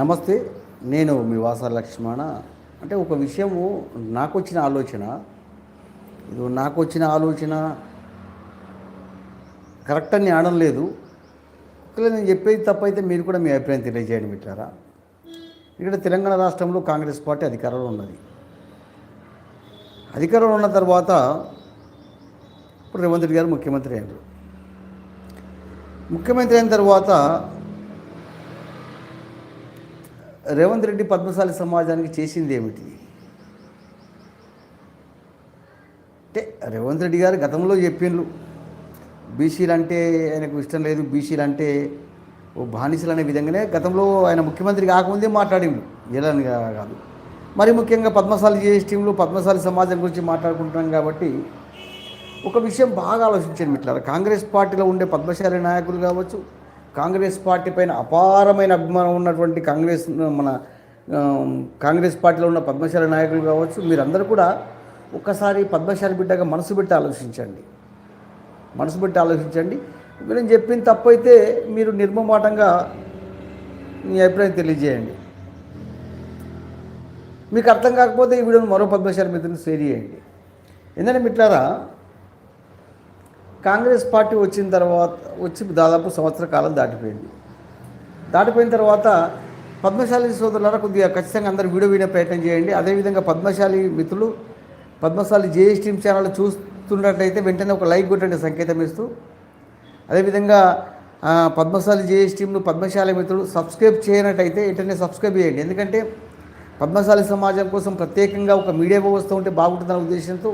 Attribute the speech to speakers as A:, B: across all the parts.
A: నమస్తే నేను మీ వాస లక్ష్మణ. అంటే ఒక విషయము నాకు వచ్చిన ఆలోచన. ఇది నాకు వచ్చిన ఆలోచన. కరెక్ట్ అని ఆడడం లేదు. ఒకవేళ నేను చెప్పేది తప్పైతే మీరు కూడా మీ అభిప్రాయం తెలియజేయండి మిట్లారా ఇక్కడ తెలంగాణ రాష్ట్రంలో కాంగ్రెస్ పార్టీ అధికారంలో ఉన్నది. అధికారంలో ఉన్న తర్వాత ఇప్పుడు రేవంత్ రెడ్డి గారు ముఖ్యమంత్రి అయ్యారు. ముఖ్యమంత్రి అయిన తర్వాత రేవంత్ రెడ్డి పద్మశాలి సమాజానికి చేసింది ఏమిటి? అంటే రేవంత్ రెడ్డి గారు గతంలో చెప్పిండ్రు బీసీలు అంటే ఆయనకు ఇష్టం లేదు బీసీలు అంటే ఓ బానిసలు అనే విధంగానే గతంలో ఆయన ముఖ్యమంత్రి కాకముందే మాట్లాడిండు ఎలా కాదు మరి ముఖ్యంగా పద్మశాలి జిఎస్టీంలో పద్మశాలి సమాజం గురించి మాట్లాడుకుంటున్నాం కాబట్టి ఒక విషయం బాగా ఆలోచించండి మిట్లారా కాంగ్రెస్ పార్టీలో ఉండే పద్మశాలి నాయకులు కావచ్చు కాంగ్రెస్ పార్టీ పైన అపారమైన అభిమానం ఉన్నటువంటి కాంగ్రెస్ మన కాంగ్రెస్ పార్టీలో ఉన్న పద్మశాలి నాయకులు కావచ్చు మీరందరూ కూడా ఒక్కసారి పద్మశాలి బిడ్డగా మనసు పెట్టి ఆలోచించండి. మనసు పెట్టి ఆలోచించండి. నేను చెప్పిన తప్పైతే మీరు నిర్మమాటంగా మీ అభిప్రాయం తెలియజేయండి. మీకు అర్థం కాకపోతే ఈ వీడియోని మరో పద్మశాలి మిత్రులు షేర్ చేయండి. ఎందుకంటే మిట్లారా కాంగ్రెస్ పార్టీ వచ్చిన తర్వాత వచ్చి దాదాపు సంవత్సర కాలం దాటిపోయింది. దాటిపోయిన తర్వాత పద్మశాలి సోదరులారా కొద్దిగా ఖచ్చితంగా అందరూ వీడియో వినే ప్రయత్నం చేయండి. అదేవిధంగా పద్మశాలి మిత్రులు పద్మశాలి జేఎస్టీ టీమ్ ఛానల్ చూస్తున్నట్లయితే వెంటనే ఒక లైక్ కొట్టండి సంకేతం ఇస్తూ. అదేవిధంగా పద్మశాలి జేఎస్ పద్మశాలి మిత్రులు సబ్స్క్రైబ్ చేయనట్టయితే వెంటనే సబ్స్క్రైబ్ చేయండి. ఎందుకంటే పద్మశాలి సమాజం కోసం ప్రత్యేకంగా ఒక మీడియా వ్యవస్థ ఉంటే బాగుంటుందనే ఉద్దేశంతో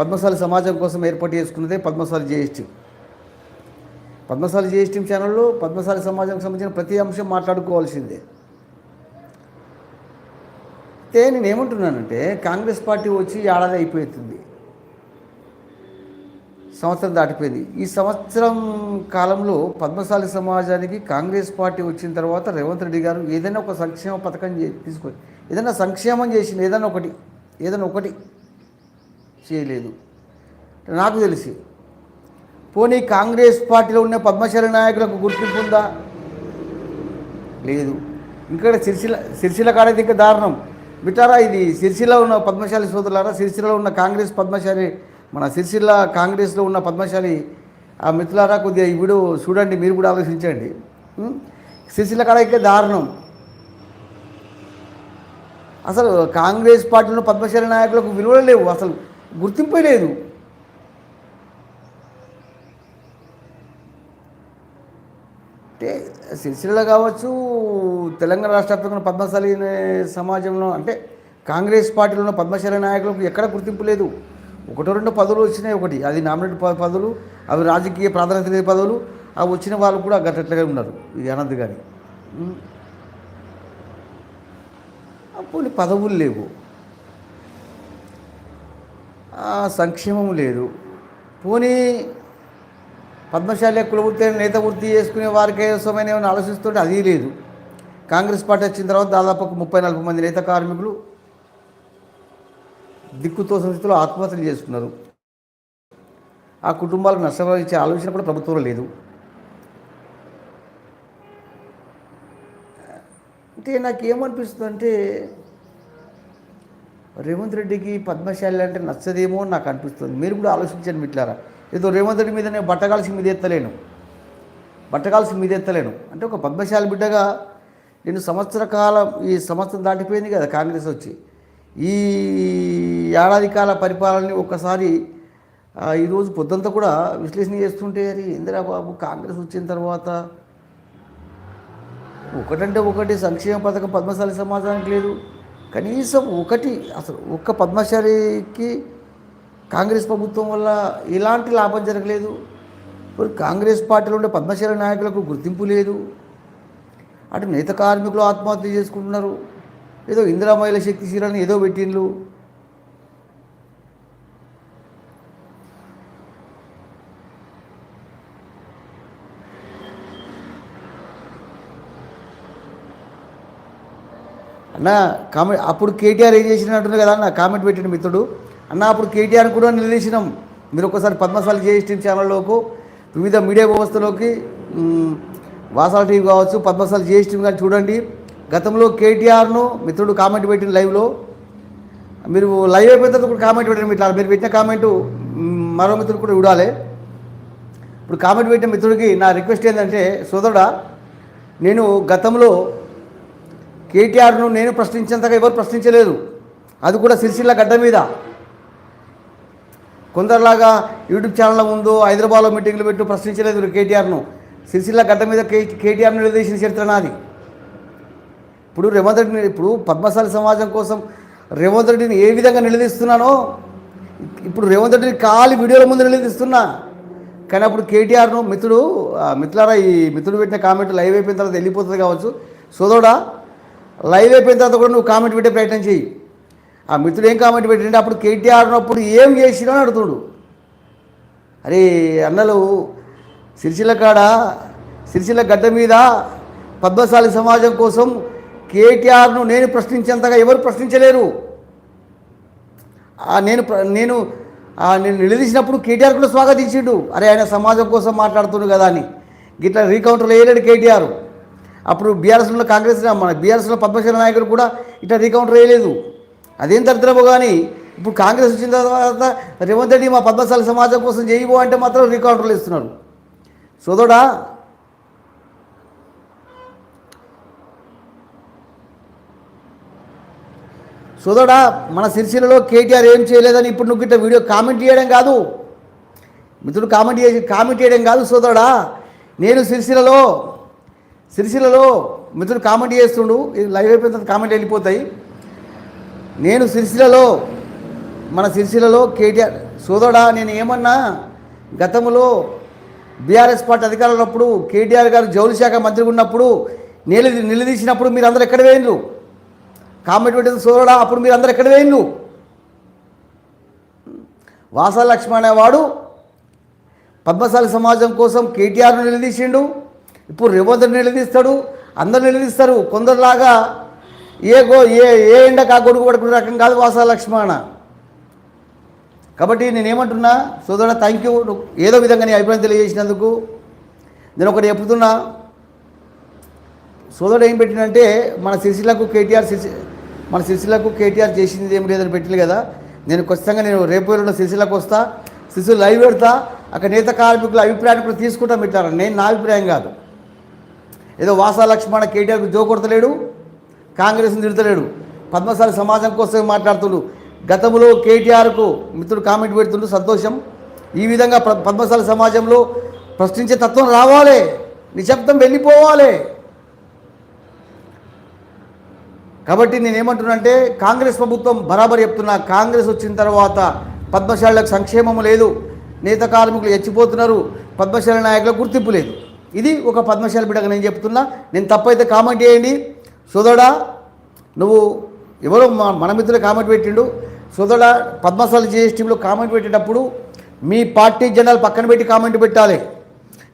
A: పద్మశాలి సమాజం కోసం ఏర్పాటు చేసుకున్నదే పద్మశాలి జేఎస్ పద్మశాలి జేఎస్ ఛానల్లో పద్మశాలి సమాజానికి సంబంధించిన ప్రతి అంశం మాట్లాడుకోవాల్సిందే. అయితే నేను ఏమంటున్నానంటే కాంగ్రెస్ పార్టీ వచ్చి ఏడాది అయిపోతుంది. సంవత్సరం దాటిపోయింది. ఈ సంవత్సరం కాలంలో పద్మశాలి సమాజానికి కాంగ్రెస్ పార్టీ వచ్చిన తర్వాత రేవంత్ రెడ్డి గారు ఏదైనా ఒక సంక్షేమ పథకం తీసుకొని ఏదైనా సంక్షేమం చేసింది ఏదైనా ఒకటి ఏదైనా ఒకటి. చేయలేదు. నాకు తెలిసి. పోనీ కాంగ్రెస్ పార్టీలో ఉన్న పద్మశాలి నాయకులకు గుర్తింపు ఉందా? లేదు. ఇక్కడ సిరిసిల సిరిసిల కాడైతే ఇంకా దారుణం. బిటారా ఇది సిరిసిలో ఉన్న పద్మశాలి సోదరులారా సిరిసిలో ఉన్న కాంగ్రెస్ పద్మశాలి మన సిరిసిల్ల కాంగ్రెస్లో ఉన్న పద్మశాలి ఆ మిత్రులారా కొద్దిగా ఈ వీడియో చూడండి మీరు కూడా ఆలోచించండి. ఉం? సిరిసిల్ల కాడ ఇంకా దారుణం. అసలు కాంగ్రెస్ పార్టీలో పద్మశాలి నాయకులకు విలువలు లేవు అసలు. గుర్తింపే లేదు అంటే సిరిసిల్ల కావచ్చు తెలంగాణ రాష్ట్ర వ్యాప్తంగా పద్మశాలి సమాజంలో అంటే కాంగ్రెస్ పార్టీలో ఉన్న పద్మశాలి నాయకులకు ఎక్కడ గుర్తింపు లేదు ఒకటో రెండు పదవులు వచ్చినాయి ఒకటి. అది నామినేట్ పదవులు అవి రాజకీయ ప్రాధాన్యత లేని పదవులు అవి వచ్చిన వాళ్ళు కూడా గట్టట్లుగా ఉన్నారు ఇది అనంత్ గారి. కొన్ని పోనీ పదవులు లేవు. సంక్షేమం లేదు. పోనీ పద్మశాలి కులవృత్తి నేత వృత్తి చేసుకునే వారికి కోసమైన ఏమైనా ఆలోచిస్తుంటే అది లేదు. కాంగ్రెస్ పార్టీ వచ్చిన తర్వాత దాదాపు ఒక ముప్పై నలభై మంది నేత కార్మికులు దిక్కుతో స్థితిలో ఆత్మహత్యలు చేసుకున్నారు. ఆ కుటుంబాలకు నష్టపరిచే ఆలోచన కూడా ప్రభుత్వంలో లేదు. అంటే నాకు ఏమనిపిస్తుంది అంటే రేవంత్ రెడ్డికి పద్మశాలి అంటే నచ్చదేమో నాకు అనిపిస్తుంది. మీరు కూడా ఆలోచించండి మిట్లారా. ఏదో రేవంత్ రెడ్డి మీద నేను బట్టగాల్సి మీద ఎత్తలేను బట్టగాల్సి మీద ఎత్తలేను అంటే ఒక పద్మశాలి బిడ్డగా నేను సంవత్సర కాలం ఈ సంవత్సరం దాటిపోయింది కదా కాంగ్రెస్ వచ్చి. ఈ ఏడాది కాల పరిపాలనని ఒక్కసారి ఈరోజు పొద్దంతా కూడా విశ్లేషణ చేస్తుంటే అరే ఇందిరా బాబు కాంగ్రెస్ వచ్చిన తర్వాత ఒకటంటే ఒకటి సంక్షేమ పథకం పద్మశాలి సమాజానికి లేదు. కనీసం ఒకటి అసలు ఒక్క పద్మశాలికి కాంగ్రెస్ ప్రభుత్వం వల్ల ఎలాంటి లాభం జరగలేదు. ఇప్పుడు కాంగ్రెస్ పార్టీలో ఉండే పద్మశాలి నాయకులకు గుర్తింపు లేదు. అటు నేత కార్మికులు ఆత్మహత్య చేసుకుంటున్నారు. ఏదో ఇందిరామహిళ శక్తిశీలని ఏదో పెట్టిండ్రు. అన్న కామెంట్ అప్పుడు కేటీఆర్ ఏం చేసినట్టుంది కదా అన్న కామెంట్ పెట్టిన మిత్రుడు. అన్న అప్పుడు కేటీఆర్ కూడా నిలదీసినాం. మీరు ఒకసారి పద్మశాలి జేఎస్ టీవీ ఛానల్లోకి వివిధ మీడియా వ్యవస్థలోకి వాసాల టీవీ కావచ్చు పద్మశాల జిఎస్ కానీ చూడండి. గతంలో కేటీఆర్ను మిత్రుడు కామెంట్ పెట్టిన లైవ్లో. మీరు లైవ్ అయిపోయిన తర్వాత కూడా కామెంట్ పెట్టండి ఇట్లా మీరు పెట్టిన కామెంట్ మరో మిత్రుడు కూడా చూడాలి. ఇప్పుడు కామెంట్ పెట్టిన మిత్రుడికి నా రిక్వెస్ట్ ఏంటంటే సోదరుడా నేను గతంలో కేటీఆర్ను నేను ప్రశ్నించేంతగా ఎవరు ప్రశ్నించలేదు. అది కూడా సిరిసిల్ల గడ్డ మీద. కొందరిలాగా యూట్యూబ్ ఛానల్ ముందు హైదరాబాద్లో మీటింగ్లు పెట్టు ప్రశ్నించలేదు కేటీఆర్ను సిరిసిల్ల గడ్డ మీద కే కేటీఆర్ను నిలదీసిన చరిత్ర నాది. ఇప్పుడు రేవంత్ రెడ్డిని ఇప్పుడు పద్మశాలి సమాజం కోసం రేవంత్ రెడ్డిని ఏ విధంగా నిలదీస్తున్నానో ఇప్పుడు రేవంత్ రెడ్డిని కాలి వీడియోల ముందు నిలదీస్తున్నా. కానీ అప్పుడు కేటీఆర్ను మిత్రుడు మిత్రులారా ఈ మిత్రుడు పెట్టిన కామెంట్ లైవ్ అయిపోయిన తర్వాత వెళ్ళిపోతుంది కావచ్చు. సోదోడా లైవ్ అయిపోయిన తర్వాత కూడా నువ్వు కామెంట్ పెట్టే ప్రయత్నం చేయి. ఆ మిత్రుడు ఏం కామెంట్ పెట్టింటే అప్పుడు కేటీఆర్ అప్పుడు ఏం చేసినా అని అడుగుతుడు. అరే అన్నలు సిరిసిల్ల కాడ సిరిసిల్ల గడ్డ మీద పద్మశాలి సమాజం కోసం కేటీఆర్ను నేను ప్రశ్నించేంతగా ఎవరు ప్రశ్నించలేరు. నేను ప్ర- నేను నేను నిలదీసినప్పుడు కేటీఆర్ కూడా స్వాగతించిండు. అరే ఆయన సమాజం కోసం మాట్లాడుతుండు కదా అని. గిట్లా రీకౌంటర్లు వేయలేడు కేటీఆర్. అప్పుడు బీఆర్ఎస్లో కాంగ్రెస్ మన బీఆర్ఎస్లో పద్మశాల నాయకులు కూడా ఇట్లా రీకౌంటర్ వేయలేదు. అదేం దరిద్రమో కానీ ఇప్పుడు కాంగ్రెస్ వచ్చిన తర్వాత రేవంత్ రెడ్డి మా పద్మశాల సమాజం కోసం చేయబో అంటే మాత్రం రీకౌంటర్లు ఇస్తున్నారు. సోదోడా సోదోడా మన సిరిసిల్లలో కేటీఆర్ ఏం చేయలేదని ఇప్పుడు నువ్వు ఇట్లా వీడియో కామెంట్ చేయడం కాదు. మిత్రుడు కామెంట్ చేసి కామెంట్ చేయడం కాదు సోదరుడా. నేను సిరిసిల్లలో సిరిసిల్లలో మిత్రుడు కామెంట్ చేస్తుండు ఇది లైవ్ అయిపోయిన తర్వాత కామెంట్ వెళ్ళిపోతాయి. నేను సిరిసిల్లలో మన సిరిసిల్లలో కేటీఆర్ సోదరుడా నేను ఏమన్నా గతంలో బీఆర్ఎస్ పార్టీ అధికారంలో ఉన్నప్పుడు కేటీఆర్ గారు జౌలి శాఖ మంత్రి ఉన్నప్పుడు నేను నిలదీసినప్పుడు మీరు అందరు ఎక్కడ వేయండు కామెంట్ పెట్టింది సోదరుడా అప్పుడు మీరు అందరు ఎక్కడ వేయండు వాసా అనేవాడు పద్మశాలి సమాజం కోసం కేటీఆర్ను నిలదీసిండు. ఇప్పుడు రేవంత్ నిలదీస్తాడు అందరు నిలదీస్తారు. కొందరిలాగా ఏ గో ఏ ఏ ఎండకు ఆ గొడుగు పడుకునే రకం కాదు వాస లక్ష్మణ. కాబట్టి నేనేమంటున్నా సోదరుడు థ్యాంక్ యూ ఏదో విధంగా నీ అభిప్రాయం తెలియజేసినందుకు నేను ఒకటి చెప్తున్నా. సోదరుడు ఏం పెట్టినంటే మన సిరిసిల్లకు కేటీఆర్ సిరిసి మన సిరిసిల్లకు కేటీఆర్ చేసింది ఏం లేదని పెట్టింది కదా. నేను ఖచ్చితంగా నేను రేపు ఉన్న సిరిసిల్లకు వస్తా శిశువులు లైవ్ పెడతా అక్కడ నేత కార్మికుల అభిప్రాయాన్ని కూడా తీసుకుంటా పెట్టారు నేను నా అభిప్రాయం కాదు. ఏదో వాసా లక్ష్మణ కేటీఆర్కు జో కొడతలేడు కాంగ్రెస్ని తిడతలేడు పద్మశాలి సమాజం కోసం మాట్లాడుతుండు. గతంలో కేటీఆర్కు మిత్రుడు కామెంట్ పెడుతుండు సంతోషం. ఈ విధంగా పద్మశాలి సమాజంలో ప్రశ్నించే తత్వం రావాలి. నిశ్శబ్దం వెళ్ళిపోవాలి. కాబట్టి నేనేమంటున్నానంటే కాంగ్రెస్ ప్రభుత్వం బరాబర్ చెప్తున్నా కాంగ్రెస్ వచ్చిన తర్వాత పద్మశాలకు సంక్షేమం లేదు. నేత కార్మికులు ఎచ్చిపోతున్నారు పద్మశాల నాయకులకు గుర్తింపు లేదు. ఇది ఒక పద్మశాల బిడ్డగా నేను చెప్తున్నా. నేను తప్పైతే కామెంట్ చేయండి. సోదడా నువ్వు ఎవరో మా- మన మిత్రులు కామెంట్ పెట్టిండు. సోదరుడా పద్మశాల జిఎస్టీలో కామెంట్ పెట్టేటప్పుడు మీ పార్టీ జెండాలు పక్కన పెట్టి కామెంట్ పెట్టాలి.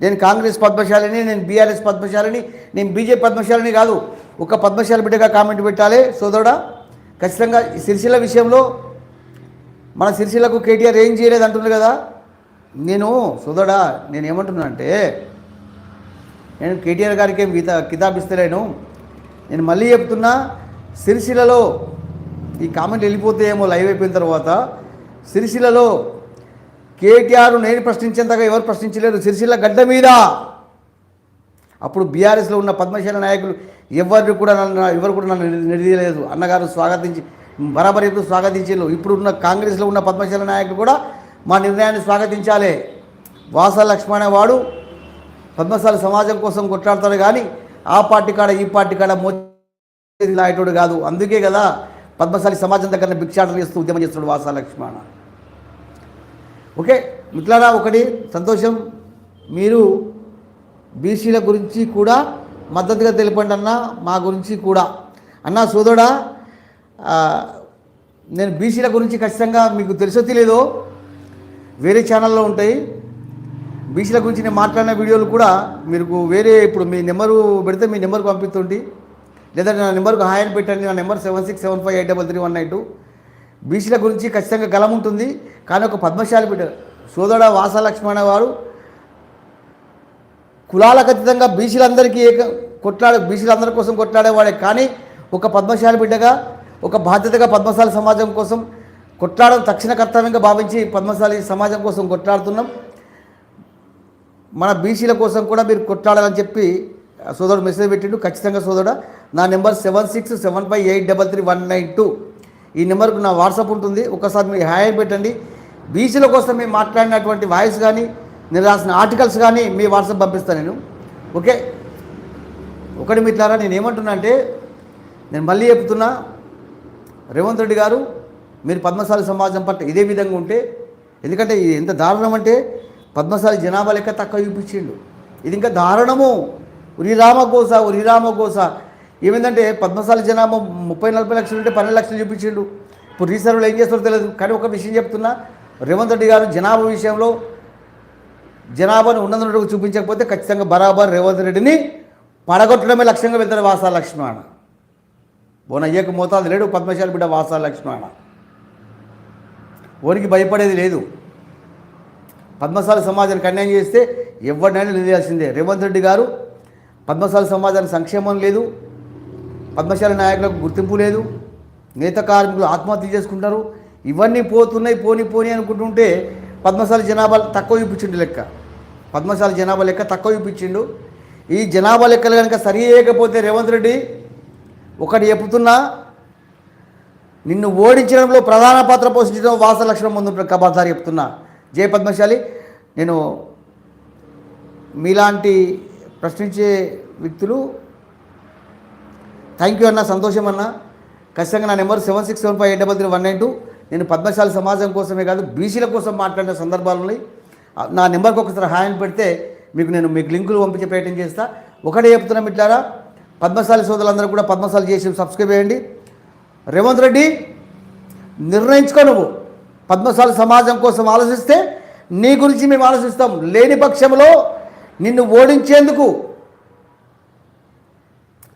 A: నేను కాంగ్రెస్ పద్మశాలని నేను బీఆర్ఎస్ పద్మశాలని నేను బీజేపీ పద్మశాలని కాదు ఒక పద్మశాల బిడ్డగా కామెంట్ పెట్టాలి. సోదరుడా ఖచ్చితంగా సిరిసిల్ల విషయంలో మన సిరిసిల్లకు కేటీఆర్ ఏం చేయలేదు అంటున్నారు కదా. నేను సోదరుడా నేను ఏమంటున్నా అంటే నేను కేటీఆర్ గారికి ఏం కితా కితాబిస్తలేను నేను మళ్ళీ చెప్తున్నా సిరిసిలలో ఈ కామెంట్ వెళ్ళిపోతే ఏమో లైవ్ అయిపోయిన తర్వాత సిరిసిలలో కేటీఆర్ నేను ప్రశ్నించేంతగా ఎవరు ప్రశ్నించలేరు సిరిసిల్ల గడ్డ మీద. అప్పుడు బీఆర్ఎస్లో ఉన్న పద్మశాల నాయకులు ఎవరు కూడా నన్ను ఎవరు కూడా నన్ను నిలదీయలేదు. అన్నగారు స్వాగతించి బరాబర్ ఎప్పుడు స్వాగతించారు ఇప్పుడు ఉన్న కాంగ్రెస్లో ఉన్న పద్మశాల నాయకులు కూడా మా నిర్ణయాన్ని స్వాగతించాలి. వాస లక్ష్మణ వాడు పద్మశాల సమాజం కోసం కొట్లాడతాడు కానీ ఆ పార్టీ కాడ ఈ పార్టీ కాడ మోచేది లాయటోడు కాదు. అందుకే కదా పద్మశాలి సమాజం దగ్గర భిక్షాటన చేస్తూ ఉద్యమం చేస్తున్నాడు వాసా లక్ష్మణ. ఓకే మిత్రులారా ఒకటి సంతోషం. మీరు బీసీల గురించి కూడా మద్దతుగా తెలిపండి అన్న మా గురించి కూడా. అన్న సోదరుడా నేను బీసీల గురించి ఖచ్చితంగా మీకు తెలుసో తెలియదో వేరే ఛానల్లో ఉంటాయి. బీసీల గురించి నేను మాట్లాడిన వీడియోలు కూడా మీకు వేరే ఇప్పుడు మీ నెంబరు పెడితే మీ నెంబర్కి పంపిస్తుంటే. లేదా నా నెంబర్కు హాయ్ పెట్టండి. నా number seven six seven five eight double three one nine two. బీసీల గురించి ఖచ్చితంగా గలం ఉంటుంది. కానీ ఒక పద్మశాలి బిడ్డ సోదరుడ వాసలక్ష్మణ వారు కులాలకు అతీతంగా బీసీలందరికీ ఏక కొట్లాడే బీసీలందరి కోసం కొట్లాడేవాడే. కానీ ఒక పద్మశాలి బిడ్డగా ఒక బాధ్యతగా పద్మశాలి సమాజం కోసం కొట్లాడడం తక్షణ కర్తవ్యంగా భావించి పద్మశాలి సమాజం కోసం కొట్లాడుతున్నాం. మన బీసీల కోసం కూడా మీరు కొట్లాడాలని చెప్పి సోదరుడు మెసేజ్ పెట్టిండు. ఖచ్చితంగా సోదరుడు నా number seven six seven five eight double three one nine two. ఈ నెంబర్కు నా వాట్సాప్ ఉంటుంది. ఒకసారి మీరు హాయ్ పెట్టండి. బీసీల కోసం మేము మాట్లాడినటువంటి వాయిస్ కానీ నేను రాసిన ఆర్టికల్స్ కానీ మీ వాట్సాప్ పంపిస్తాను నేను. ఓకే? ఒకటి మిట్లారా నేను ఏమంటున్నా అంటే నేను మళ్ళీ చెప్తున్నా రేవంత్ రెడ్డి గారు మీరు పద్మశాలి సమాజం పట్ల ఇదే విధంగా ఉంటే ఎందుకంటే ఇది ఎంత దారుణం అంటే పద్మశాలి జనాభా లెక్క తక్కువ చూపించిండు. ఇది ఇంకా దారుణము. ఉరిరామ గోస ఉరిరామ గోస. ఏమైందంటే పద్మశాలి జనాభా ముప్పై నలభై లక్షలు ఉంటే పన్నెండు లక్షలు చూపించిండు. ఇప్పుడు రీసర్వ్లో ఏం చేస్తారో తెలియదు. కానీ ఒక విషయం చెప్తున్నా. రేవంత్ రెడ్డి గారు జనాభా విషయంలో జనాభాను ఉన్నందుకు చూపించకపోతే ఖచ్చితంగా బరాబర్ రేవంత్ రెడ్డిని పడగొట్టడమే లక్ష్యంగా వెళ్తాడు వాసా లక్ష్మణ. ఓన అయ్యకు మోతాదు లేడు పద్మశాలి బిడ్డ వాసా లక్ష్మణ. ఓనికి భయపడేది లేదు. పద్మశాలి సమాజానికి అన్యాయం చేస్తే ఎవరినైనా నిలయాల్సిందే రేవంత్ రెడ్డి గారు పద్మశాలి సమాజానికి సంక్షేమం లేదు పద్మశాలి నాయకులకు గుర్తింపు లేదు నేత కార్మికులు ఆత్మహత్య చేసుకుంటారు ఇవన్నీ పోతున్నాయి పోని పోని అనుకుంటుంటే పద్మశాలి జనాభా తక్కువ చూపించిండు లెక్క. పద్మశాలి జనాభా లెక్క తక్కువ చూపించిండు. ఈ జనాభా లెక్కలు కనుక సరి చేయకపోతే రేవంత్ రెడ్డి ఒకటి చెప్తున్నా నిన్ను ఓడించడంలో ప్రధాన పాత్ర పోషించడం వాస లక్షణం ముందు కబాసారి చెప్తున్నా. జయ పద్మశాలి. నేను మీలాంటి ప్రశ్నించే వ్యక్తులు థ్యాంక్ యూ అన్న సంతోషం అన్న ఖచ్చితంగా నా number seven six seven five eight double three one nine two. నేను పద్మశాలి సమాజం కోసమే కాదు బీసీల కోసం మాట్లాడిన సందర్భాలు ఉన్నాయి. నా నెంబర్కి ఒకసారి హాయ్ పెడితే మీకు నేను మీకు లింకులు పంపించే ప్రయత్నం చేస్తా. ఒకటే చెప్తున్నా మిట్లారా పద్మశాలి సోదరులందరూ కూడా పద్మశాలి చేసి సబ్స్క్రైబ్ చేయండి. రేవంత్ రెడ్డి నిర్ణయించుకో నువ్వు. పద్మశాలి సమాజం కోసం ఆలోచిస్తే నీ గురించి మేము ఆలోచిస్తాం. లేని పక్షంలో నిన్ను ఓడించేందుకు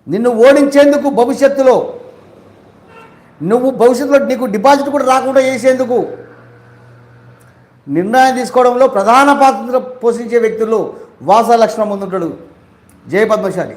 A: నిన్ను ఓడించేందుకు భవిష్యత్తులో నువ్వు భవిష్యత్తులో నీకు డిపాజిట్ కూడా రాకుండా చేసేందుకు నిర్ణయం తీసుకోవడంలో ప్రధాన పాత్ర పోషించే వ్యక్తులు వాసా లక్ష్మణ్ ముందుంటాడు. జయ పద్మశాలి.